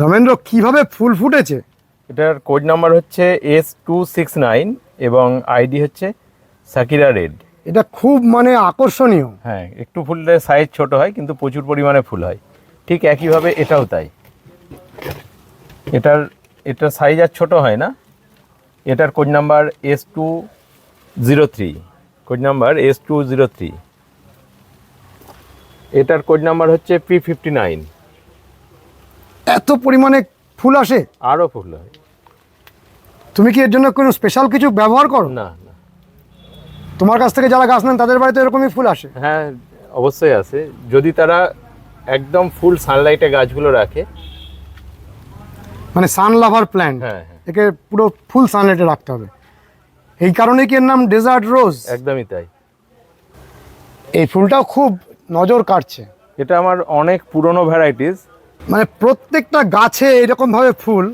রমেন্দ্র কীভাবে ফুল ফুটেছে? এটার কোড নাম্বার হচ্ছে এস টু সিক্স নাইন এবং আইডি হচ্ছে সাকিরা রেড এটা খুব মানে আকর্ষণীয়। হ্যাঁ একটু ফুলের সাইজ ছোট হয় কিন্তু প্রচুর পরিমাণে ফুল হয়। ঠিক একইভাবে এটাও তাই। এটার এটার সাইজ আর ছোট হয় না। এটার code number S two zero three code number S two zero three এটার কোড নাম্বার হচ্ছে পি ফিফটি নাইন এত পরিমাণে ফুল আসে? আরও ফুল হয়। তুমি কি এর জন্য কোনো স্পেশাল কিছু ব্যবহার করো? না না। তোমার কাছ থেকে যারা গাছ নেন তাদের বাড়িতে এরকমই ফুল আসে? হ্যাঁ অবশ্যই আছে যদি তারা একদম ফুল সানলাইটে গাছগুলো রাখে। মানে সান লাভার প্ল্যান্ট হ্যাঁ হ্যাঁ। একে পুরো ফুল সানলাইটে রাখতে হবে। এই কারণেই কি এর নাম ডেজার্ট রোজ একদমই তাই। এই ফুলটাও খুব নজর কাটছে এটা আমার অনেক পুরনো ভ্যারাইটিস মানে প্রত্যেকটা গাছে এরকম ভাবে ফুল।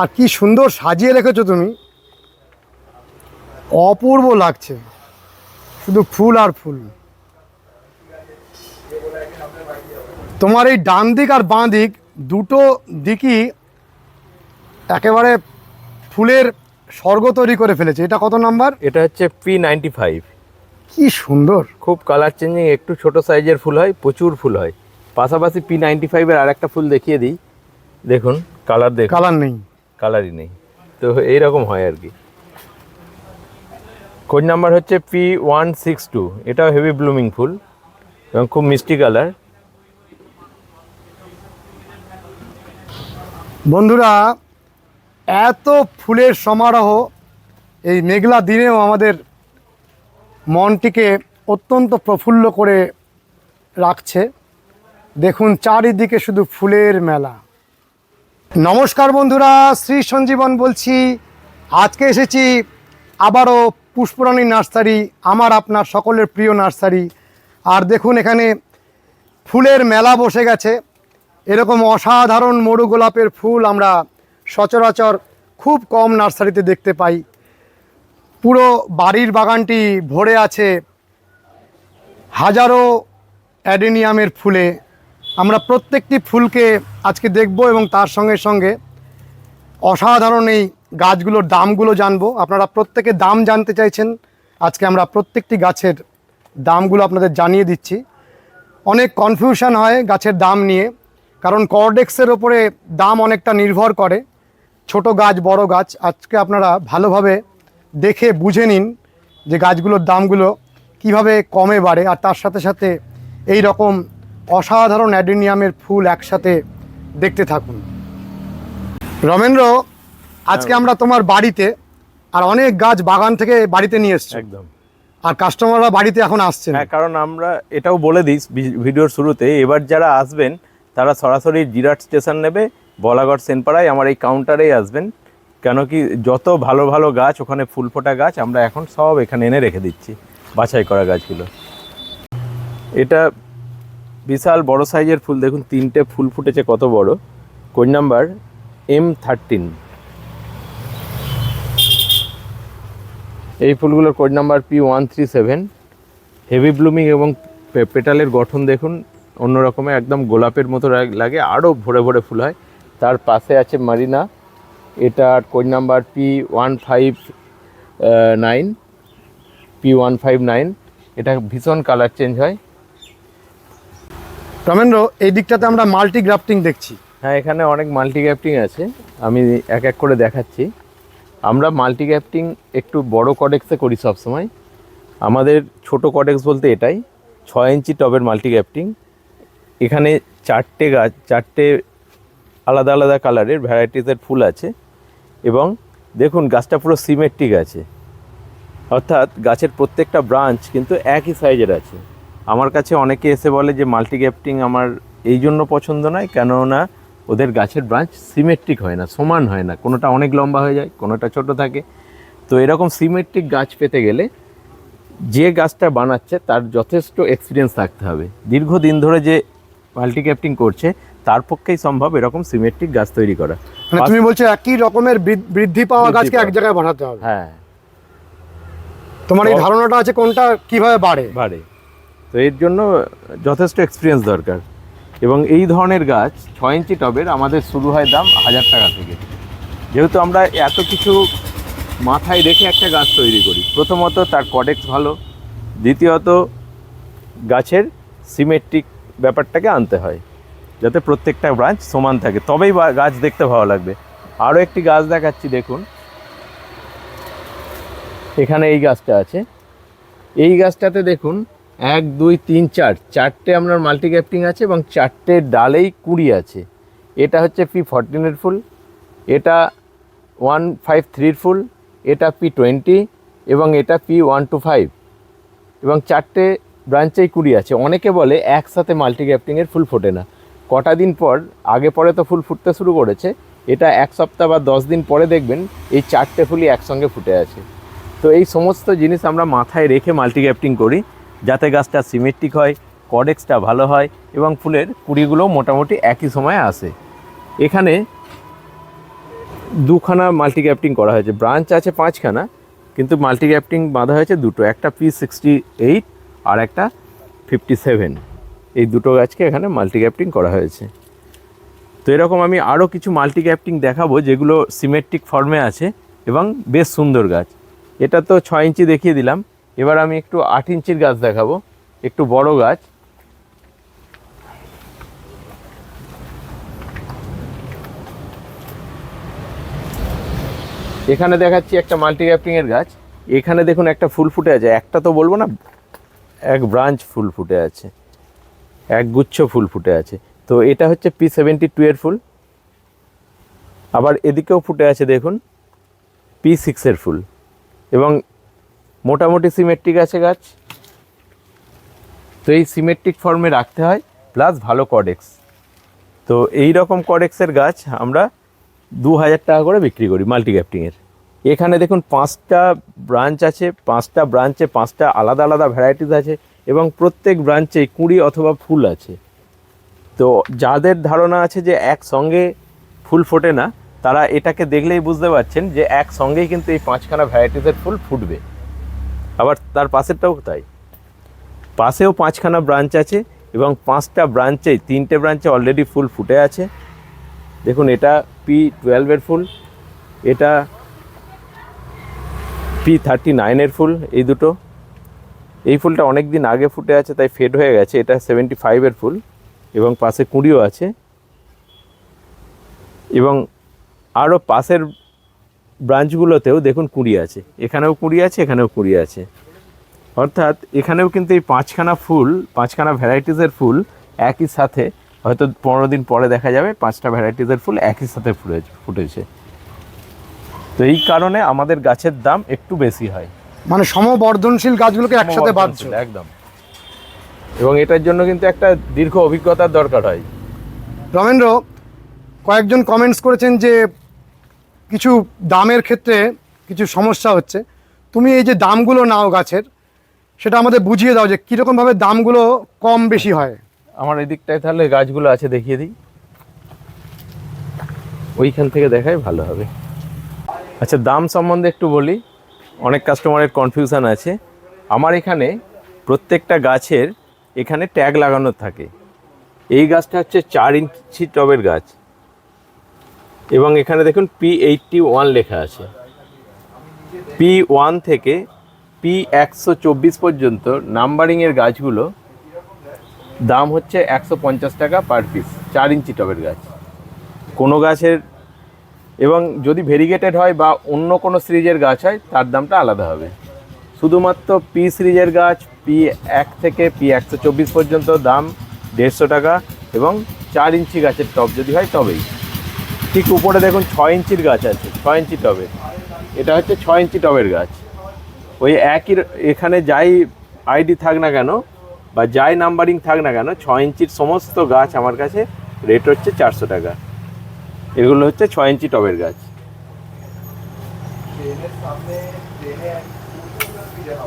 আর কি সুন্দর সাজিয়ে রেখেছো তুমি। অপূর্ব লাগছে। শুধু ফুল আর ফুল। তোমার এই ডান দিক আর বাঁ দিক দুটো দিকই একেবারে ফুলের স্বর্গ তৈরি করে ফেলেছে। এটা কত নাম্বার? এটা হচ্ছে পি নাইনটি ফাইভ কি সুন্দর। খুব কালার চেঞ্জিং একটু ছোট সাইজের ফুল হয় প্রচুর ফুল হয়। পাশাপাশি পি নাইনটি ফাইভের আর একটা ফুল দেখিয়ে দিই। দেখুন কালার দেখুন। কালার নেই। কালারই নেই। তো এইরকম হয় আর কি। কোড নাম্বার হচ্ছে পি ওয়ান সিক্স টু এটাও হেভি ব্লুমিং ফুল এবং খুব মিষ্টি কালার বন্ধুরা এত ফুলের সমারোহ এই মেঘলা দিনেও আমাদের মনটিকে অত্যন্ত প্রফুল্ল করে রাখছে। দেখুন, চারিদিকে শুধু ফুলের মেলা। নমস্কার বন্ধুরা, শ্রী সঞ্জীবন বলছি। আজকে এসেছি আবারও পুষ্পরাণী নার্সারি, আমার আপনার সকলের প্রিয় নার্সারি। আর দেখুন, এখানে ফুলের মেলা বসে গেছে। এরকম অসাধারণ মরু গোলাপের ফুল আমরা সচরাচর খুব কম নার্সারিতে দেখতে পাই। পুরো বাড়ির বাগানটি ভরে আছে হাজারো অ্যাডেনিয়ামের ফুলে। আমরা প্রত্যেকটি ফুলকে আজকে দেখব এবং তার সঙ্গে সঙ্গে অসাধারণ এই গাছগুলোর দামগুলো জানব। আপনারা প্রত্যেকে দাম জানতে চাইছেন। আজকে আমরা প্রত্যেকটি গাছের দামগুলো আপনাদের জানিয়ে দিচ্ছি। অনেক কনফিউশন হয় গাছের দাম নিয়ে, কারণ কর্ডেক্সের ওপরে দাম অনেকটা নির্ভর করে। ছোট গাছ, বড় গাছ, আজকে আপনারা ভালোভাবে দেখে বুঝে নিন যে গাছগুলোর দামগুলো কীভাবে কমে বাড়ে, আর তার সাথে সাথে এই রকম অসাধারণ অ্যাডেনিয়ামের ফুল একসাথে দেখতে থাকুন। রমেন্দ্র আজকে আমরা তোমার বাড়িতে আর অনেক গাছ বাগান থেকে বাড়িতে নিয়ে এসছো। একদম। আর কাস্টমাররা বাড়িতে এখন আসছে হ্যাঁ কারণ আমরা এটাও বলে দিই ভিডিওর শুরুতে এবার যারা আসবেন তারা সরাসরি জিরাট স্টেশন নেবে বলাগড় সেনপাড়ায় আমার এই কাউন্টারেই আসবেন। কেন কি যত ভালো ভালো গাছ ওখানে ফুল ফোটা গাছ আমরা এখন সব এখানে এনে রেখে দিচ্ছি বাছাই করা গাছগুলো। এটা বিশাল বড় সাইজের ফুল। দেখুন, তিনটে ফুল ফুটেছে, কত বড়। Code number M thirteen. এই ফুলগুলোর code number P one three seven. Heavy blooming এবং পেটালের গঠন দেখুন, অন্য রকমের একদম গোলাপের মতো লাগে আরও ভরে ভরে ফুল হয়। তার পাশে আছে মারিনা। এটার code number P one five nine, P one five nine. এটা ভীষণ কালার চেঞ্জ হয়। রমেন্দ্র, এই দিকটাতে আমরা মাল্টি গ্রাফটিং দেখছি। হ্যাঁ এখানে অনেক মাল্টি গ্যাপটিং আছে। আমি এক এক করে দেখাচ্ছি। আমরা মাল্টি গ্যাপটিং একটু বড় কডেক্সে করি সবসময়। আমাদের ছোট কডেক্স বলতে এটাই, ছয় ইঞ্চি টবের মাল্টি গ্যাপটিং এখানে চারটে গাছ, চারটে আলাদা আলাদা কালারের ভ্যারাইটিসের ফুল আছে। এবং দেখুন, গাছটা পুরো সিমেট্রিক আছে। অর্থাৎ গাছের প্রত্যেকটা ব্রাঞ্চ কিন্তু একই সাইজের আছে। আমার কাছে অনেকে এসে বলে যে মাল্টি গ্যাপটিং আমার এই জন্য পছন্দ নয় কেননা ওদের গাছের ব্রাঞ্চ সিমেট্রিক হয় না সমান হয় না। কোনোটা অনেক লম্বা হয়ে যায় কোনোটা ছোট থাকে। তো এরকম সিমেট্রিক গাছ পেতে গেলে যে গাছটা বানাচ্ছে তার যথেষ্ট এক্সপিরিয়েন্স থাকতে হবে। দীর্ঘদিন ধরে যে মাল্টি গ্যাপটিং করছে তার পক্ষেই সম্ভব এরকম সিমেট্রিক গাছ তৈরি করা। মানে তুমি বলছো একই রকমের বৃদ্ধি পাওয়া গাছকে এক জায়গায় বানাতে হবে। হ্যাঁ। তোমার এই ধারণাটা আছে কোনটা কীভাবে বাড়ে? বাড়ে। তো এর জন্য যথেষ্ট এক্সপিরিয়েন্স দরকার। এবং এই ধরনের গাছ ছয় ইঞ্চি টবের আমাদের শুরু হয় দাম হাজার টাকা থেকে। যেহেতু আমরা এত কিছু মাথায় রেখে একটা গাছ তৈরি করি। প্রথমত তার কডেক্স ভালো। দ্বিতীয়ত গাছের সিমেট্রিক ব্যাপারটাকে আনতে হয়। যাতে প্রত্যেকটা ব্রাঞ্চ সমান থাকে। তবেই গাছ দেখতে ভালো লাগবে। আরও একটি গাছ দেখাচ্ছি, দেখুন। এখানে এই গাছটা আছে। এই গাছটাতে দেখুন এক, দুই, তিন, চার। চারটে আপনার মাল্টি গ্যাপটিং আছে এবং চারটে ডালেই কুড়ি আছে। এটা হচ্ছে পি ফরটিনের ফুল, এটা ওয়ান ফাইভ থ্রির ফুল, এটা পি টোয়েন্টি এবং এটা পি ওয়ান টু ফাইভ এবং চারটে ব্রাঞ্চেই কুড়ি আছে। অনেকে বলে একসাথে মাল্টি গ্যাপটিংয়ের ফুল ফোটে না। কটা দিন পর, আগে পরে তো ফুল ফুটতে শুরু করেছে। এটা এক সপ্তাহ বা দশ দিন পরে দেখবেন এই চারটে ফুলই একসঙ্গে ফুটে আছে। তো এই সমস্ত জিনিস আমরা মাথায় রেখে মাল্টি গ্যাপটিং করি। যাতে গাছটা সিমেট্রিক হয়, কডেক্সটা ভালো হয় এবং ফুলের কুড়িগুলো মোটামুটি একই সময়ে আসে। এখানে দুখানা মাল্টি গ্যাপটিং করা হয়েছে। ব্রাঞ্চ আছে পাঁচখানা, কিন্তু মাল্টি গ্যাপটিং বাঁধা হয়েছে দুটো, একটা পি সিক্সটি এইট আর একটা ফিফটি সেভেন এই দুটো গাছকে এখানে মাল্টি গ্যাপটিং করা হয়েছে। তো এরকম আমি আরও কিছু মাল্টি গ্যাপটিং দেখাবো, যেগুলো সিমেট্রিক ফর্মে আছে এবং বেশ সুন্দর গাছ। এটা তো ছয় ইঞ্চি দেখিয়ে দিলাম। এবার আমি একটু আট ইঞ্চির গাছ দেখাবো, একটু বড় গাছ। এখানে দেখাচ্ছি একটা মাল্টি গ্যাপটিংয়ের গাছ। এখানে দেখুন একটা ফুল ফুটে আছে, একটা তো বলব না, এক ব্রাঞ্চ ফুল ফুটে আছে, এক গুচ্ছ ফুল ফুটে আছে। তো এটা হচ্ছে পি সেভেন্টি টু এর ফুল। আবার এদিকেও ফুটে আছে দেখুন পি সিক্সের ফুল। এবং মোটামুটি সিমেট্রিক আছে গাছ। তো এই সিমেট্রিক ফর্মে রাখতে হয় প্লাস ভালো কডেক্স তো এই রকম কডেক্সের গাছ আমরা দু হাজার টাকা করে বিক্রি করি মাল্টি গ্যাপটিংয়ের এখানে দেখুন পাঁচটা ব্রাঞ্চ আছে, পাঁচটা ব্রাঞ্চে পাঁচটা আলাদা আলাদা ভ্যারাইটিস আছে এবং প্রত্যেক ব্রাঞ্চে কুড়ি অথবা ফুল আছে। তো যাদের ধারণা আছে যে একসঙ্গে ফুল ফোটে না, তারা এটাকে দেখলেই বুঝতে পারছেন যে একসঙ্গেই কিন্তু এই পাঁচখানা ভ্যারাইটিসের ফুল ফুটবে। আবার তার পাশেরটাও তাই। পাশেও পাঁচখানা ব্রাঞ্চ আছে এবং পাঁচটা ব্রাঞ্চে তিনটে ব্রাঞ্চে অলরেডি ফুল ফুটে আছে। দেখুন, এটা পি টুয়েলভের ফুল এটা পি থার্টি নাইনের ফুল এই দুটো। এই ফুলটা অনেক দিন আগে ফুটে আছে, তাই ফেড হয়ে গেছে। এটা সেভেন্টি ফাইভের ফুল এবং পাশে কুঁড়িও আছে। এবং আরও পাশের ব্রাঞ্চগুলোতেও দেখুন কুড়ি আছে। এখানেও কুড়ি আছে এখানেও কুড়ি আছে। অর্থাৎ এখানেও কিন্তু এই পাঁচখানা ফুল পাঁচখানা ভ্যারাইটিসের ফুল একই সাথে হয়তো পনেরো দিন পরে দেখা যাবে পাঁচটা ভ্যারাইটিসের ফুল একই সাথে ফুটে ফুটেছে। তো এই কারণে আমাদের গাছের দাম একটু বেশি হয়। মানে সমবর্ধনশীল গাছগুলোকে একসাথে বাঁধছো সমবর্ধনশীল, একদম। এবং এটার জন্য কিন্তু একটা দীর্ঘ অভিজ্ঞতার দরকার হয়। রমেন্দ্র কয়েকজন কমেন্টস করেছেন যে কিছু দামের ক্ষেত্রে কিছু সমস্যা হচ্ছে। তুমি এই যে দামগুলো নাও গাছের, সেটা আমাদের বুঝিয়ে দাও যে কীরকমভাবে দামগুলো কম বেশি হয়। আমার এই দিকটায় তাহলে গাছগুলো আছে, দেখিয়ে দিই। ওইখান থেকে দেখাই ভালো হবে। আচ্ছা দাম সম্বন্ধে একটু বলি। অনেক কাস্টমারের কনফিউশন আছে। আমার এখানে প্রত্যেকটা গাছের এখানে ট্যাগ লাগানো থাকে। এই গাছটা হচ্ছে চার ইঞ্চি টবের গাছ। এবং এখানে দেখুন পি এইটটি ওয়ান লেখা আছে। পি ওয়ান থেকে পি একশো চব্বিশ পর্যন্ত নাম্বারিংয়ের গাছগুলো দাম হচ্ছে একশো পঞ্চাশ টাকা পার পিস চার ইঞ্চি টবের গাছ। কোনো গাছের এবং যদি ভেরিগেটেড হয় বা অন্য কোনো সিরিজের গাছ হয়, তার দামটা আলাদা হবে। শুধুমাত্র পি সিরিজের গাছ পি এক থেকে পি একশো চব্বিশ পর্যন্ত দাম দেড়শো টাকা এবং চার ইঞ্চি গাছের টব যদি হয়, তবেই। ঠিক উপরে দেখুন ছয় ইঞ্চির গাছ আছে ছয় ইঞ্চি টবের এটা হচ্ছে ছয় ইঞ্চি টবের গাছ। ওই একই এখানে যাই আইডি থাক না কেন বা যাই নাম্বারিং থাক না কেন ছয় ইঞ্চির সমস্ত গাছ আমার কাছে রেট হচ্ছে চারশো টাকা। এগুলো হচ্ছে ছয় ইঞ্চি টবের গাছ।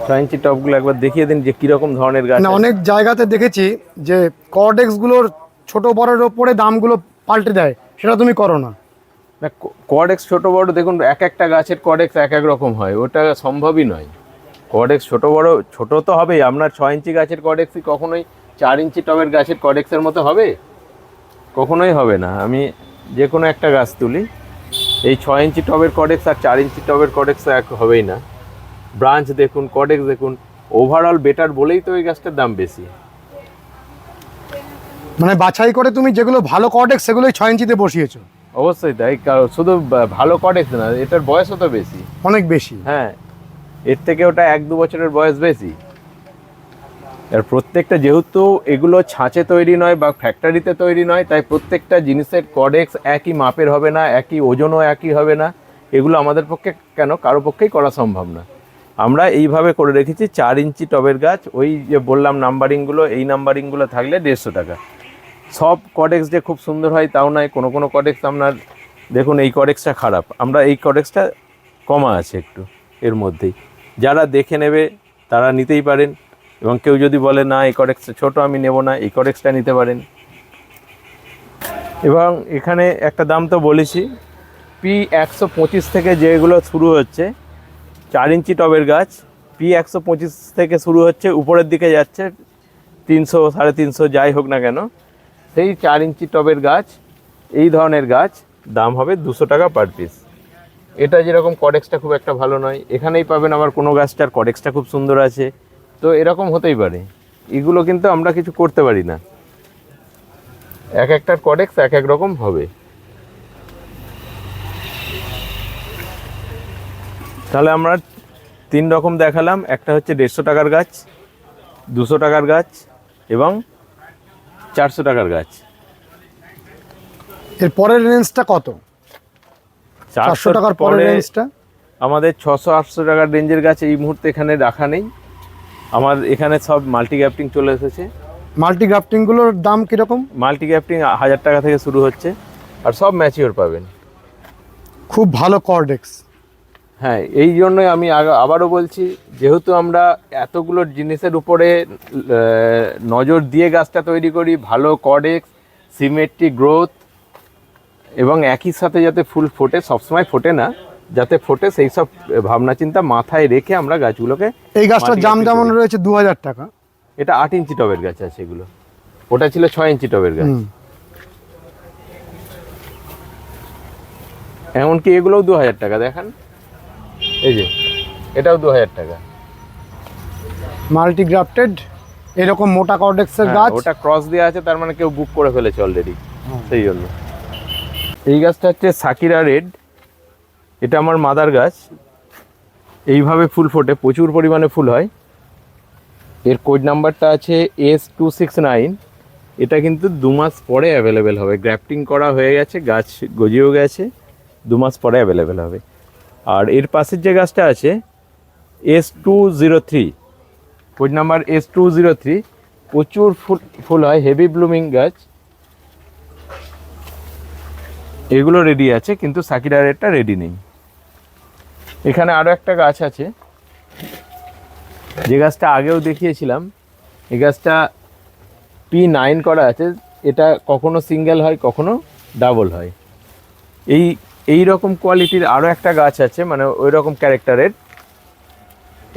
ছয় ইঞ্চি টবগুলো একবার দেখিয়ে দিন যে কীরকম ধরনের গাছ না অনেক জায়গাতে দেখেছি যে কর্ডেক্সগুলোর ছোট বড়ের ওপরে দামগুলো পাল্টে দেয়। সেটা তুমি করো না। কডেক্স ছোট বড়, দেখুন, এক একটা গাছের কডেক্স এক এক রকম হয়, ওটা সম্ভবই নয়। কডেক্স ছোট বড়, ছোট তো হবেই, আপনার ছয় ইঞ্চি গাছের কডেক্সই কখনোই চার ইঞ্চি টবের গাছের কডেক্সের মতো হবে? কখনোই হবে না, আমি যে কোনো একটা গাছ তুলি, এই ছয় ইঞ্চি টবের কডেক্স আর চার ইঞ্চি টবের কডেক্স এক হবেই না। ব্রাঞ্চ দেখুন কডেক্স দেখুন ওভারঅল বেটার বলেই তো ওই গাছটার দাম বেশি। মানে বাছাই করে তুমি যেগুলো ভালো কর্ডেক্স সেগুলোই ছয় ইঞ্চিতে বসিয়েছো। অবশ্যই তাই কারণ শুধু ভালো কডেক্স না এটার বয়সও তো বেশি। অনেক বেশি। হ্যাঁ এর থেকে ওটা এক দু বছরের বয়স বেশি। আর প্রত্যেকটা যেহেতু এগুলো ছাঁচে তৈরি নয় বা ফ্যাক্টরিতে তৈরি নয় তাই প্রত্যেকটা জিনিসের কডেক্স একই মাপের হবে না একই ওজনও একই হবে না। এগুলো আমাদের পক্ষে কেন? কারও পক্ষেই করা সম্ভব না। আমরা এইভাবে করে রেখেছি চার ইঞ্চি টবের গাছ ওই যে বললাম নাম্বারিংগুলো এই নাম্বারিংগুলো থাকলে দেড়শো টাকা। সব কডেক্স যে খুব সুন্দর হয়, তাও নয়, কোনো কোনো কডেক্স আপনার, দেখুন এই কডেক্সটা খারাপ। আমরা এই কডেক্সটা কমা আছে একটু, এর মধ্যেই। যারা দেখে নেবে, তারা নিতেই পারেন। এবং কেউ যদি বলে, না, এই কডেক্সটা ছোট, আমি নেব না, এই কডেক্সটা নিতে পারেন। এবং এখানে একটা দাম তো বলেছি পি একশো পঁচিশ থেকে যেগুলো শুরু হচ্ছে, চার ইঞ্চি টবের গাছ পি একশো পঁচিশ থেকে শুরু হচ্ছে, উপরের দিকে যাচ্ছে, তিনশো, সাড়ে তিনশো, যাই হোক না কেন। সেই চার ইঞ্চি টবের গাছ, এই ধরনের গাছ দাম হবে দুশো টাকা পার পিস এটা যেরকম কডেক্সটা খুব একটা ভালো নয়, এখানেই পাবেন আবার কোনো গাছটার কডেক্সটা খুব সুন্দর আছে। তো এরকম হতেই পারে। এগুলো কিন্তু আমরা কিছু করতে পারি না। এক একটার কডেক্স এক এক রকম হবে। তাহলে আমরা তিন রকম দেখালাম। একটা হচ্ছে দেড়শো টাকার গাছ, দুশো টাকার গাছ এবং চারশো টাকার গাছ। এর পরের রেঞ্জটা কত? চারশো টাকার পরের রেঞ্জটা আমাদের ছশো আটশো টাকার রেঞ্জের গাছ এই মুহূর্তে এখানে রাখা নেই। আমার এখানে সব মাল্টি গ্যাপটিং চলে এসেছে। মাল্টি গ্রাফটিংগুলোর দাম কীরকম? মাল্টি গ্যাপটিং হাজার টাকা থেকে শুরু হচ্ছে। আর সব ম্যাচিওর পাবেন। খুব ভালো কর্ডেক্স হ্যাঁ এই জন্যই আমি আবারও বলছি যেহেতু আমরা এতগুলো জিনিসের উপরে নজর দিয়ে গাছটা তৈরি করি ভালো কডেক্স সিমেট্রিক গ্রোথ এবং একই সাথে যাতে ফুল ফোটে সবসময় ফোটে না যাতে ফোটে সেই সব ভাবনা চিন্তা মাথায় রেখে আমরা গাছগুলোকে এই গাছটার দাম যেমন রয়েছে দু হাজার টাকা। এটা আট ইঞ্চি টবের গাছ আছে এগুলো। ওটা ছিল ছয় ইঞ্চি টবের গাছ। এমনকি এগুলোও দু হাজার টাকা দেখান। এই যে এটাও দু হাজার টাকা। মাল্টিগ্রাফটেড এরকম মোটা কর্ডেক্সের হ্যাঁ, গাছ। ওটা ক্রস দেওয়া আছে তার মানে কেউ বুক করে ফেলেছে অলরেডি সেই জন্য। এই গাছটা হচ্ছে সাকিরা রেড এটা আমার মাদার গাছ। এইভাবে ফুল ফোটে প্রচুর পরিমাণে ফুল হয়। এর কোড নাম্বারটা আছে এস টু সিক্স নাইন এটা কিন্তু দু মাস পরে অ্যাভেলেবেল হবে। গ্র্যাফটিং করা হয়ে গেছে গাছ গজিয়েও গেছে দু মাস পরে অ্যাভেলেবেল হবে। আর এর পাশের যে গাছটা আছে S two zero three code number S two zero three প্রচুর ফুল ফুল হয় হেভি ব্লুমিং গাছ। এগুলো রেডি আছে, কিন্তু সাকিরা রেডটা রেডি নেই। এখানে আরও একটা গাছ আছে। যে গাছটা আগেও দেখিয়েছিলাম এই গাছটা পি নাইন করা আছে, এটা কখনো সিঙ্গেল হয়, কখনো ডাবল হয়। এই এই রকম কোয়ালিটির আরও একটা গাছ আছে মানে ওই রকম ক্যারেক্টারের।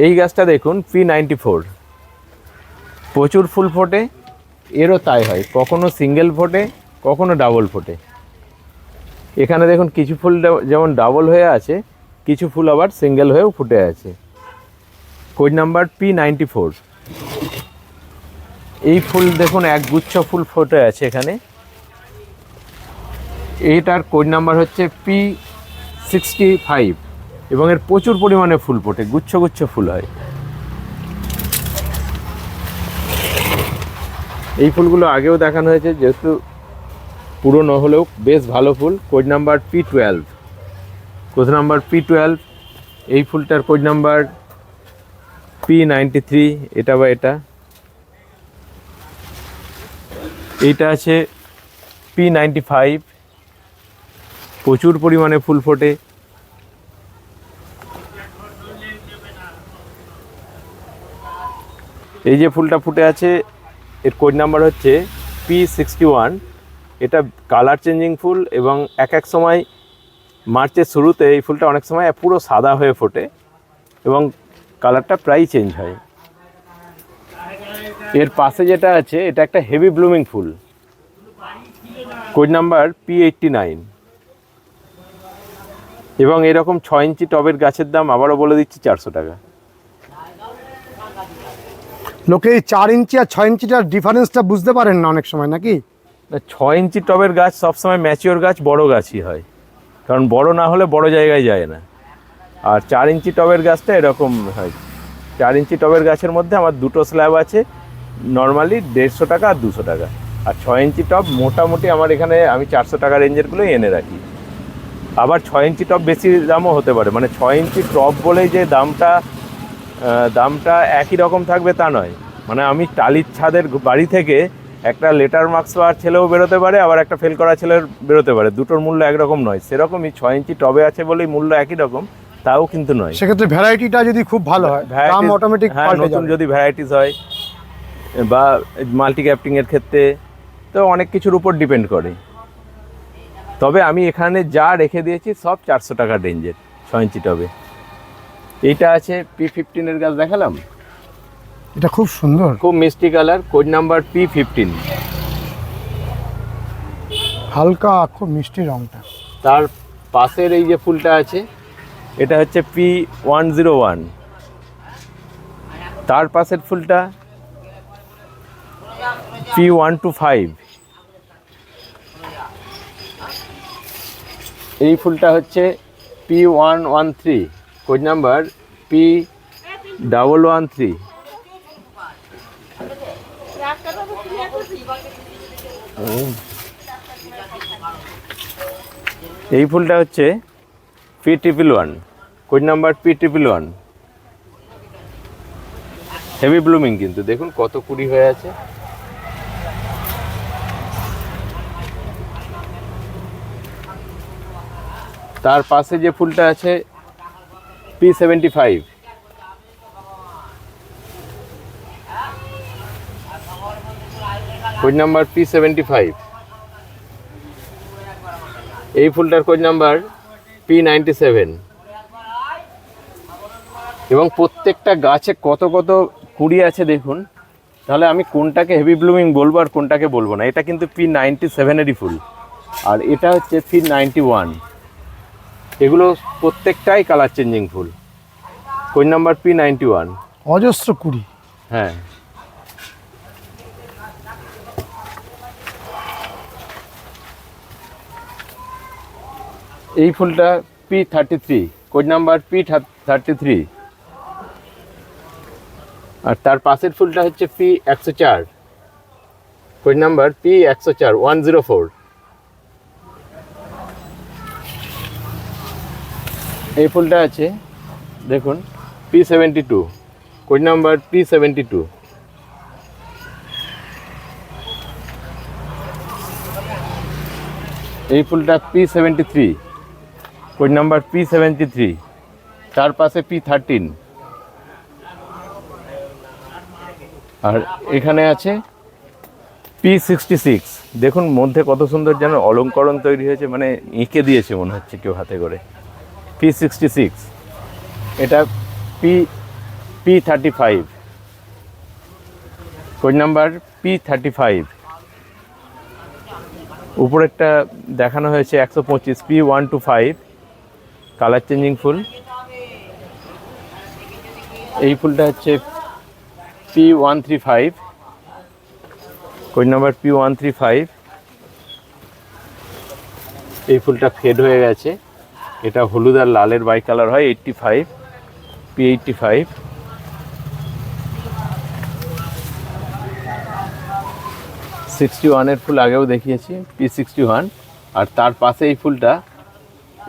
এই গাছটা দেখুন পি নাইনটি ফোর প্রচুর ফুল ফোটে, এরও তাই হয়। কখনো সিঙ্গেল ফোটে, কখনো ডাবল ফোটে। এখানে দেখুন, কিছু ফুল যেমন ডাবল হয়ে আছে, কিছু ফুল আবার সিঙ্গেল হয়েও ফুটে আছে। Code number P ninety four এই ফুল দেখুন এক গুচ্ছ ফুল ফোটে আছে এখানে। এইটার কোড নাম্বার হচ্ছে পি সিক্সটি ফাইভ এবং এর প্রচুর পরিমাণে ফুল ফোটে, গুচ্ছ গুচ্ছ ফুল হয়। এই ফুলগুলো আগেও দেখানো হয়েছে, যেহেতু পুরনো হলেও বেশ ভালো ফুল। Code number P twelve code number P twelve এই ফুলটার code number P ninety three এটা বা এটা। এইটা আছে পি নাইনটি ফাইভ প্রচুর পরিমাণে ফুল ফোটে। এই যে ফুলটা ফুটে আছে, এর কোড নাম্বার হচ্ছে পি সিক্সটি ওয়ান এটা কালার চেঞ্জিং ফুল এবং এক এক সময় মার্চের শুরুতে এই ফুলটা অনেক সময় পুরো সাদা হয়ে ফোটে এবং কালারটা প্রায়ই চেঞ্জ হয়। এর পাশে যেটা আছে, এটা একটা হেভি ব্লুমিং ফুল। Code number P eighty nine এবং এরকম ছ ইঞ্চি টবের গাছের দাম আবারও বলে দিচ্ছি চারশো টাকা। লোকে এই চার ইঞ্চি আর ছয় ইঞ্চিটার ডিফারেন্সটা বুঝতে পারেন না অনেক সময় নাকি? ছ ইঞ্চি টবের গাছ সবসময় ম্যাচিওর গাছ বড় গাছই হয়। কারণ বড় না হলে বড় জায়গায় যায় না। আর চার ইঞ্চি টবের গাছটা এরকম হয়। চার ইঞ্চি টবের গাছের মধ্যে আমার দুটো স্ল্যাব আছে। নর্মালি দেড়শো টাকা আর দুশো টাকা। আর ছ ইঞ্চি টব মোটামুটি আমার এখানে আমি চারশো টাকা রেঞ্জেরগুলোই এনে রাখি। আবার ছ ইঞ্চি টপ বেশি দামও হতে পারে। মানে ছ ইঞ্চি টপ বলেই যে দামটা দামটা একই রকম থাকবে তা নয়। মানে আমি টালির ছাদের বাড়ি থেকে একটা লেটার মার্কস পাওয়ার ছেলেও বেরোতে পারে আবার একটা ফেল করা ছেলের বেরোতে পারে। দুটোর মূল্য একরকম নয়। সেরকমই ছ ইঞ্চি টবে আছে বলেই মূল্য একই রকম তাও কিন্তু নয়। সেক্ষেত্রে ভ্যারাইটিটা যদি খুব ভালো হয় দাম অটোমেটিক হ্যাঁ নতুন যদি ভ্যারাইটিস হয় বা মাল্টি ক্যাপ্টিং এর ক্ষেত্রে তো অনেক কিছুর উপর ডিপেন্ড করে। তবে আমি এখানে যা রেখে দিয়েছি সব চারশো টাকা রেঞ্জের ছ ইঞ্চি টবে। এইটা আছে পি ফিফটিনের গাছ দেখালাম? এটা খুব সুন্দর। খুব মিষ্টি colour code number P fifteen হালকা খুব মিষ্টি রংটা। তার পাশের এই যে ফুলটা আছে এটা হচ্ছে পি ওয়ান জিরো ওয়ান তার পাশের ফুলটা পি ওয়ান টু ফাইভ এই ফুলটা হচ্ছে P one one three code number P double one three এই ফুলটা হচ্ছে P triple one code number P triple one heavy blooming কিন্তু, দেখুন কত কুড়ি হয়ে আছে। তার পাশে যে ফুলটা আছে P seventy five code number P seventy five এই ফুলটার code number P ninety seven এবং প্রত্যেকটা গাছে কত কত কুড়ি আছে দেখুন। তাহলে আমি কোনটাকে হেভি ব্লুমিং বলব আর কোনটাকে বলব না। এটা কিন্তু পি নাইনটি সেভেনেরই ফুল। আর এটা হচ্ছে পি নাইনটি ওয়ান এগুলো প্রত্যেকটাই কালার চেঞ্জিং ফুল। Code number P ninety one অজস্র কুড়ি। হ্যাঁ। এই ফুলটা P thirty three code number P thirty three আর তার পাশের ফুলটা হচ্ছে পি একশো চার কোড নাম্বার পি একশো চার ওয়ান জিরো ফোর এই ফুলটা আছে, দেখুন P seventy two code number P seventy two এই ফুলটা P seventy three code number P seventy three তার পাশে পি থার্টিন আর এখানে আছে পি সিক্সটি সিক্স দেখুন, মধ্যে কত সুন্দর যেন অলঙ্করণ তৈরি হয়েছে মানে এঁকে দিয়েছে মনে হচ্ছে কেউ হাতে করে। পি সিক্সটি সিক্স এটা P P thirty five code number P thirty five উপরেরটা দেখানো হয়েছে একশো পঁচিশ P one two five colour changing ফুল। এই ফুলটা হচ্ছে P one three five code number P one three five এই ফুলটা ফেড হয়ে গেছে। এটা হলুদ আর লালের বাই কালার হয় eighty five P eighty five sixty ওয়ানের ফুল আগেও দেখিয়েছি পি সিক্সটি ওয়ান আর তার পাশে এই ফুলটা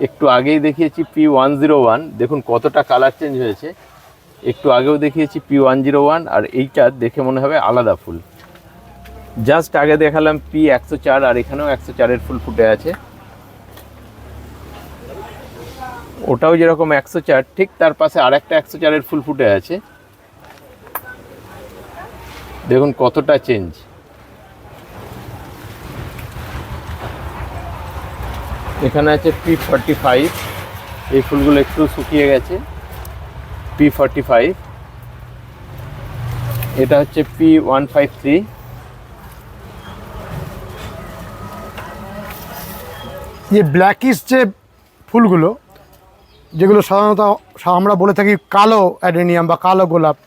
একটু আগেই দেখিয়েছি পি ওয়ান জিরো ওয়ান দেখুন কতটা কালার চেঞ্জ হয়েছে। একটু আগেও দেখিয়েছি পি ওয়ান জিরো ওয়ান আর এইটা দেখে মনে হবে আলাদা ফুল। জাস্ট আগে দেখালাম পি একশো চার, আর এখানেও একশো চারের ফুল ফুটে আছে। ওটাও যেরকম একশো চার, ঠিক তার পাশে আর একটা একশো চারের ফুল ফুটে আছে। দেখুন কতটা চেঞ্জ এখানে আছে পি ফর্টি ফাইভ এই ফুলগুলো একটু শুকিয়ে গেছে। পি ফর্টি ফাইভ এটা হচ্ছে পি ওয়ান ফাইভ থ্রি যে ব্ল্যাকিশ যে ফুলগুলো যেগুলো সাধারণত আমরা বলে থাকি কালো অ্যাডেনিয়াম বা কালো গোলাপ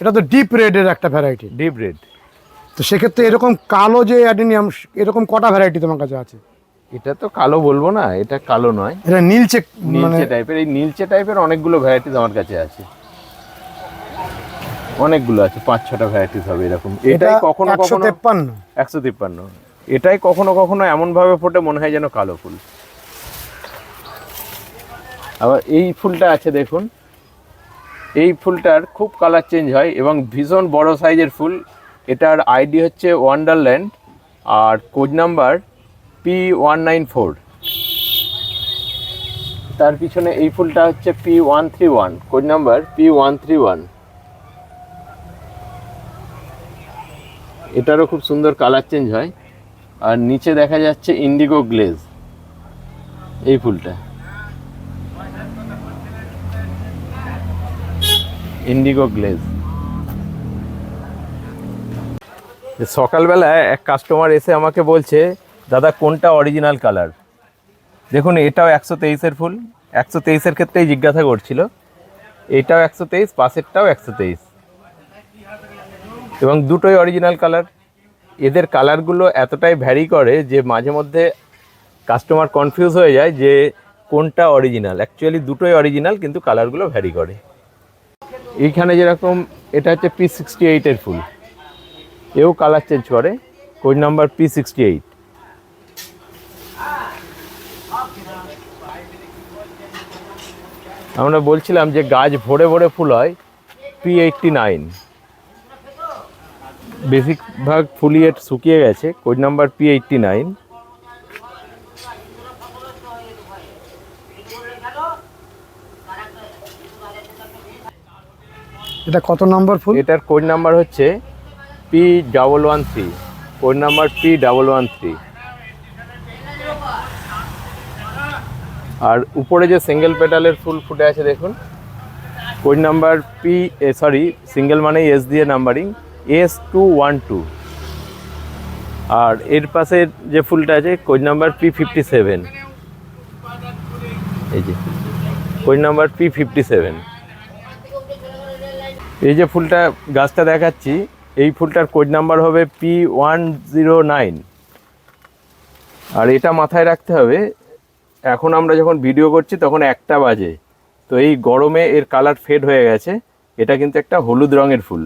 এটা তো ডিপ রেডের একটা ভ্যারাইটি ডিপ রেড তো সেক্ষেত্রে এরকম কালো যে অ্যাডেনিয়াম এরকম কটা ভ্যারাইটি তোমার কাছে আছে? এটা তো কালো বলব না এটা কালো নয়। এটা নীলচে মানে নীলচে টাইপের এই নীলচে টাইপের অনেকগুলো ভ্যারাইটিস আমার কাছে আছে। অনেকগুলো আছে পাঁচ ছটা ভ্যারাইটিস হবে এরকম। এটাই কখনো একশো কখনো তেপ্পান্ন। একশো তিপ্পান্ন। এটাই কখনো কখনো এমন ভাবে ফোটে মনে হয় যেন কালো ফুল। আবার এই ফুলটা আছে দেখুন। এই ফুলটার খুব কালার চেঞ্জ হয় এবং ভীষণ বড় সাইজের ফুল। এটার আইডি হচ্ছে ওয়ান্ডারল্যান্ড আর code number P one nine four তার পিছনে এই ফুলটা হচ্ছে P one three one code number P one three one এটারও খুব সুন্দর কালার চেঞ্জ হয়। আর নিচে দেখা যাচ্ছে ইন্ডিগো গ্লেজ এই ফুলটা। ইন্ডিগো গ্লেজ সকালবেলায় এক কাস্টমার এসে আমাকে বলছে, দাদা, কোনটা অরিজিনাল কালার দেখুন, এটাও একশো তেইশের ফুল। একশো তেইশের ক্ষেত্রেই জিজ্ঞাসা করছিল। এটাও একশো তেইশ, পাশেরটাও একশো তেইশ। এবং দুটোই অরিজিনাল কালার এদের কালারগুলো এতটাই ভ্যারি করে যে মাঝে মধ্যে কাস্টমার কনফিউজ হয়ে যায় যে কোনটা অরিজিনাল অ্যাকচুয়ালি দুটোই অরিজিনাল কিন্তু কালারগুলো ভ্যারি করে। এইখানে যেরকম, এটা হচ্ছে পি সিক্সটি এইটের ফুল। এও কালার চেঞ্জ করে code number P sixty eight আমরা বলছিলাম যে গাছ ভরে ভরে ফুল হয় পি এইটটি নাইন বেশিরভাগ ফুলিয়ে শুকিয়ে গেছে code number P eighty nine এটা কত নম্বর ফুল? এটার কোড নাম্বার হচ্ছে P double one three code number P double one three আর উপরে যে সিঙ্গেল পেটালের ফুল ফুটে আছে দেখুন, code number P uh sorry single মানেই এস দিয়ে numbering S two one two আর এর পাশে যে ফুলটা আছে, code number P fifty seven এই যে, code number P fifty seven এই যে ফুলটা গাছটা দেখাচ্ছি, এই ফুলটার কোড নাম্বার হবে পি ওয়ান জিরো নাইন আর এটা মাথায় রাখতে হবে, এখন আমরা যখন ভিডিও করছি তখন একটা বাজে। তো এই গরমে এর কালার ফেড হয়ে গেছে, এটা কিন্তু একটা হলুদ রঙের ফুল।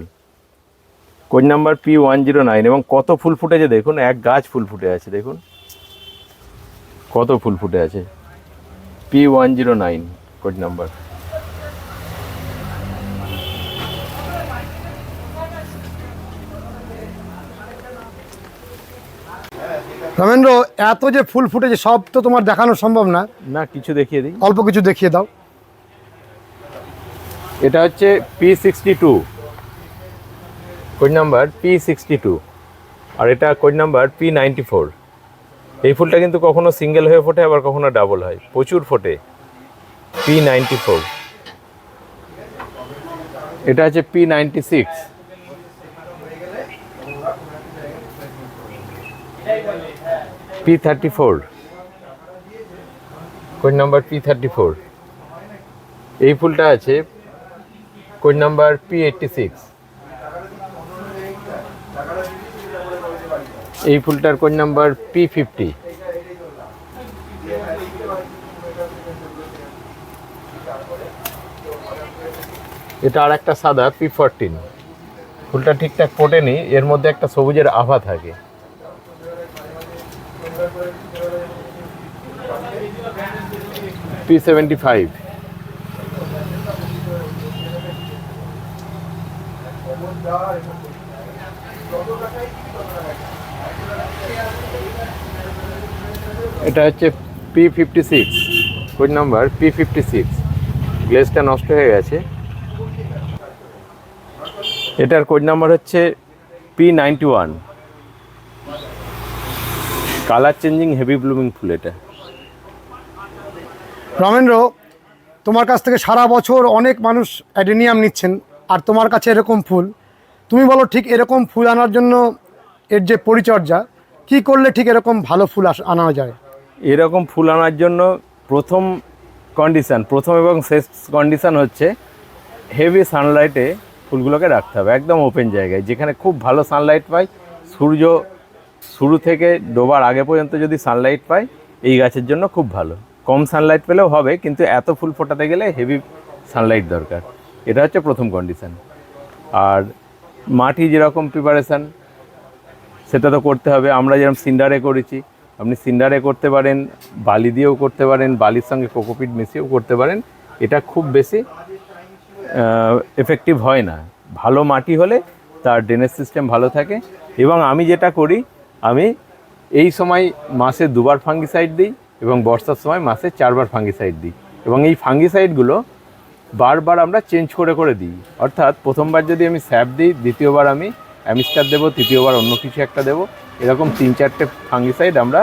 Code number P one zero nine এবং কত ফুল ফুটেছে দেখুন, এক গাছ ফুল ফুটে আছে দেখুন। কত ফুল ফুটে আছে? P one zero nine code number Ramendra এত যে ফুল ফুটেছে সব তো তোমার দেখানো সম্ভব না। না কিছু দেখিয়ে দিই। অল্প কিছু দেখিয়ে দাও। এটা হচ্ছে P sixty two code number P sixty two আর এটা code number P ninety four এই ফুলটা কিন্তু কখনো সিঙ্গেল হয়ে ফোটে আবার কখনো ডাবল হয়। প্রচুর ফোটে পি নাইনটি ফোর এটা হচ্ছে P ninety six P thirty four code number P thirty four এই ফুলটা আছে code number P eighty six এই ফুলটার কোড নাম্বার পি ফিফটি এটা আর একটা সাদা পি ফোরটিন ফুলটা ঠিকঠাক ফোটেনি, এর মধ্যে একটা সবুজের আভা থাকে। পি সেভেন্টি ফাইভ এটা হচ্ছে P fifty six code number P fifty six গ্লেসটা নষ্ট হয়ে গেছে। এটার কোড নাম্বার হচ্ছে P ninety one colour changing heavy blooming ফুল এটা। রমেন্দ্র, তোমার কাছ থেকে সারা বছর অনেক মানুষ অ্যাডেনিয়াম নিচ্ছেন, আর তোমার কাছে এরকম ফুল। তুমি বলো ঠিক এরকম ফুল আনার জন্য এর যে পরিচর্যা, কি করলে ঠিক এরকম ভালো ফুল আনা যায়? এরকম ফুল আনার জন্য প্রথম কন্ডিশান প্রথম এবং শেষ কন্ডিশান হচ্ছে হেভি সানলাইটে ফুলগুলোকে রাখতে হবে, একদম ওপেন জায়গায়। যেখানে খুব ভালো সানলাইট পায় সূর্য শুরু থেকে ডোবার আগে পর্যন্ত যদি সানলাইট পায় এই গাছের জন্য খুব ভালো। কম সানলাইট পেলেও হবে, কিন্তু এত ফুল ফোটাতে গেলে হেভি সানলাইট দরকার। এটা হচ্ছে প্রথম কন্ডিশন আর মাটি যেরকম প্রিপারেশান সেটা তো করতে হবে। আমরা যেরকম সিন্ডারে করেছি, আপনি সিন্ডারে করতে পারেন, বালি দিয়েও করতে পারেন, বালির সঙ্গে কোকোপিট মিশিয়েও করতে পারেন। এটা খুব বেশি এফেক্টিভ হয় না। ভালো মাটি হলে তার ড্রেনেজ সিস্টেম ভালো থাকে। এবং আমি যেটা করি, আমি এই সময় মাসে দুবার ফাঙ্গিসাইড দিই এবং বর্ষার সময় মাসে চারবার ফাঙ্গিসাইড দিই। এবং এই ফাঙ্গিসাইডগুলো বারবার আমরা চেঞ্জ করে করে দিই। অর্থাৎ প্রথমবার যদি আমি স্যাপ দিই দ্বিতীয়বার আমি অ্যামিস্টার দেবো তৃতীয়বার অন্য কিছু একটা দেবো এরকম তিন চারটে ফাঙ্গিসাইড আমরা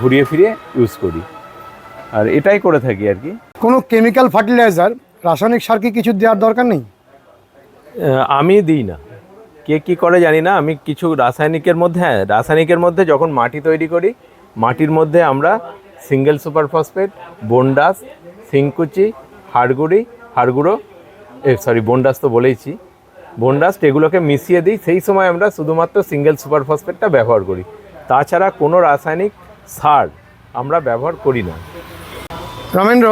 ঘুরিয়ে ফিরিয়ে ইউজ করি। আর এটাই করে থাকি আর কি। কোনো কেমিক্যাল ফার্টিলাইজার রাসায়নিক সার কি কিছু দেওয়ার দরকার নেই? আমি দিই না। কে কী করে জানি না আমি কিছু রাসায়নিকের মধ্যে হ্যাঁ রাসায়নিকের মধ্যে যখন মাটি তৈরি করি মাটির মধ্যে আমরা single super phosphate bone dust সিংকুচি হাড়গুড়ি হাড়গুড়ো এ সরি বন্ডাস তো বলেইছি। বন্ডাস্ট এগুলোকে মিশিয়ে দিই সেই সময় আমরা শুধুমাত্র সিঙ্গেল সুপার ফসফেটটা ব্যবহার করি। তাছাড়া কোনো রাসায়নিক সার আমরা ব্যবহার করি না। রমেন্দ্র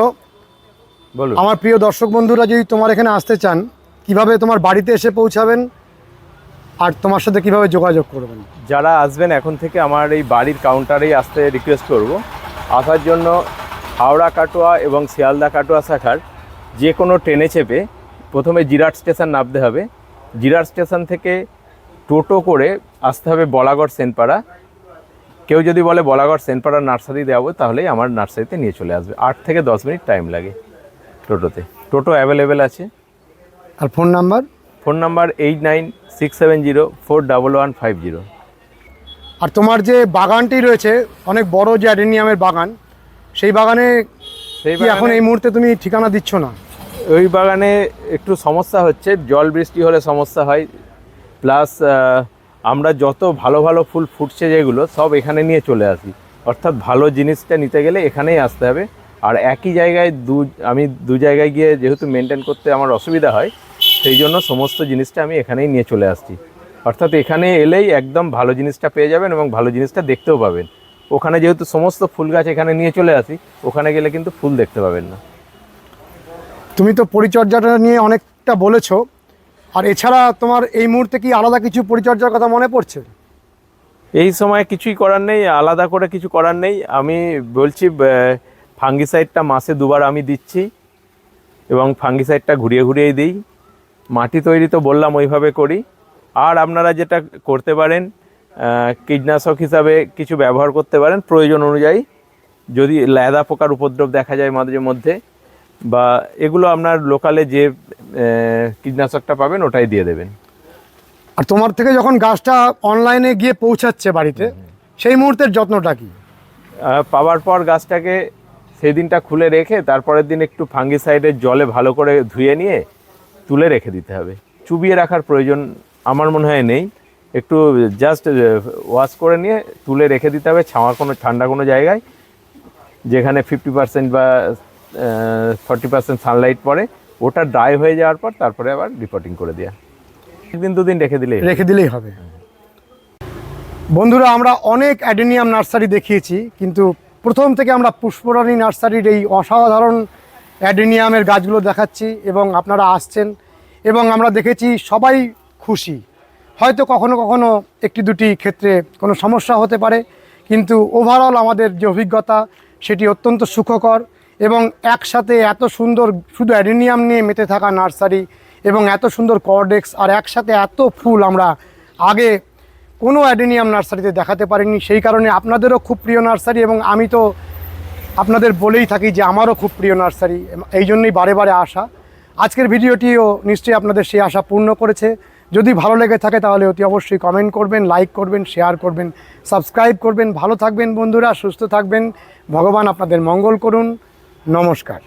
বলুন। আমার প্রিয় দর্শক বন্ধুরা যদি তোমার এখানে আসতে চান কীভাবে তোমার বাড়িতে এসে পৌঁছাবেন? আর তোমার সাথে কীভাবে যোগাযোগ করবেন? যারা আসবেন এখন থেকে আমার এই বাড়ির কাউন্টারেই আসতে রিকোয়েস্ট করব। আসার জন্য হাওড়া কাটোয়া এবং শিয়ালদা কাটোয়া শাখার যে কোনো ট্রেনে চেপে প্রথমে জিরাট স্টেশন নামতে হবে। জিরাট স্টেশন থেকে টোটো করে আসতে হবে বলাগড় সেনপাড়া। কেউ যদি বলে বলাগড় সেনপাড়া নার্সারি দেওয়াবো তাহলেই আমার নার্সারিতে নিয়ে চলে আসবে। আট থেকে দশ মিনিট টাইম লাগে টোটোতে। টোটো অ্যাভেলেবেল আছে। আর phone number? Phone number eight nine six seven zero four double one five zero. আর তোমার যে বাগানটি রয়েছে অনেক বড় যে অ্যাডেনিয়ামের বাগান সেই বাগানে সেই এখন এই মুহূর্তে তুমি ঠিকানা দিচ্ছ না? ওই বাগানে একটু সমস্যা হচ্ছে জল বৃষ্টি হলে সমস্যা হয়। প্লাস আমরা যত ভালো ভালো ফুল ফুটছে যেগুলো সব এখানে নিয়ে চলে আসি। অর্থাৎ ভালো জিনিসটা নিতে গেলে এখানেই আসতে হবে। আর একই জায়গায় দু আমি দু জায়গায় গিয়ে যেহেতু মেনটেন করতে আমার অসুবিধা হয় সেই জন্য সমস্ত জিনিসটা আমি এখানেই নিয়ে চলে আসছি। অর্থাৎ এখানে এলেই একদম ভালো জিনিসটা পেয়ে যাবেন এবং ভালো জিনিসটা দেখতেও পাবেন। ওখানে যেহেতু সমস্ত ফুল গাছ এখানে নিয়ে চলে আসি ওখানে গেলে কিন্তু ফুল দেখতে পাবেন না। তুমি তো পরিচর্যাটা নিয়ে অনেকটা বলেছ আর এছাড়া তোমার এই মুহূর্তে কি আলাদা কিছু পরিচর্যার কথা মনে পড়ছে? এই সময় কিছুই করার নেই আলাদা করে কিছু করার নেই। আমি বলছি ফাঙ্গিসাইডটা মাসে দুবার আমি দিচ্ছি এবং ফাঙ্গিসাইডটা ঘুরিয়ে ঘুরিয়েই দিই। মাটি তৈরি তো বললাম ওইভাবে করি। আর আপনারা যেটা করতে পারেন কীটনাশক হিসাবে কিছু ব্যবহার করতে পারেন প্রয়োজন অনুযায়ী। যদি ল্যাদা পোকার উপদ্রব দেখা যায় মাঝে মধ্যে বা এগুলো আপনার লোকালে যে কীটনাশকটা পাবেন ওটাই দিয়ে দেবেন। আর তোমার থেকে যখন গাছটা অনলাইনে গিয়ে পৌঁছাচ্ছে বাড়িতে সেই মুহূর্তের যত্নটা কি? পাওয়ার পর গাছটাকে সেই দিনটা খুলে রেখে তারপরের দিন একটু ফাঙ্গিসাইডের জলে ভালো করে ধুয়ে নিয়ে তুলে রেখে দিতে হবে। চুবিয়ে রাখার প্রয়োজন আমার মনে হয় নেই। একটু জাস্ট ওয়াশ করে নিয়ে তুলে রেখে দিতে হবে ছাওয়া কোনো, ঠান্ডা কোনো জায়গায়, যেখানে ফিফটি পার্সেন্ট বা ফর্টি পার্সেন্ট সানলাইট পড়ে। ওটা ড্রাই হয়ে যাওয়ার পর তারপরে আবার রিপোর্টিং করে দেওয়া একদিন দুদিন রেখে দিলেই রেখে দিলেই হবে। বন্ধুরা, আমরা অনেক অ্যাডেনিয়াম নার্সারি দেখিয়েছি, কিন্তু প্রথম থেকে আমরা পুষ্পরানী নার্সারির এই অসাধারণ অ্যাডেনিয়ামের গাছগুলো দেখাচ্ছি এবং আপনারা আসছেন এবং আমরা দেখেছি সবাই খুশি। হয়তো কখনো কখনো একটি দুটি ক্ষেত্রে কোনো সমস্যা হতে পারে, কিন্তু ওভারঅল আমাদের যে অভিজ্ঞতা, সেটি অত্যন্ত সুখকর এবং একসাথে এত সুন্দর শুধু অ্যাডেনিয়াম নিয়ে মেতে থাকা নার্সারি এবং এত সুন্দর কর্ডেক্স আর একসাথে এত ফুল আমরা আগে কোনো অ্যাডেনিয়াম নার্সারিতে দেখাতে পারিনি। সেই কারণে আপনাদেরও খুব প্রিয় নার্সারি এবং আমি তো আপনাদের বলেই থাকি যে আমারও খুব প্রিয় নার্সারি, এই জন্যই বারে বারে আসা। আজকের ভিডিওটিও নিশ্চয়ই আপনাদের সেই আশা পূর্ণ করেছে। যদি ভালো লেগে থাকে তাহলে অতি অবশ্যই কমেন্ট করবেন লাইক করবেন শেয়ার করবেন সাবস্ক্রাইব করবেন। ভালো থাকবেন বন্ধুরা, সুস্থ থাকবেন। ভগবান আপনাদের মঙ্গল করুন। নমস্কার।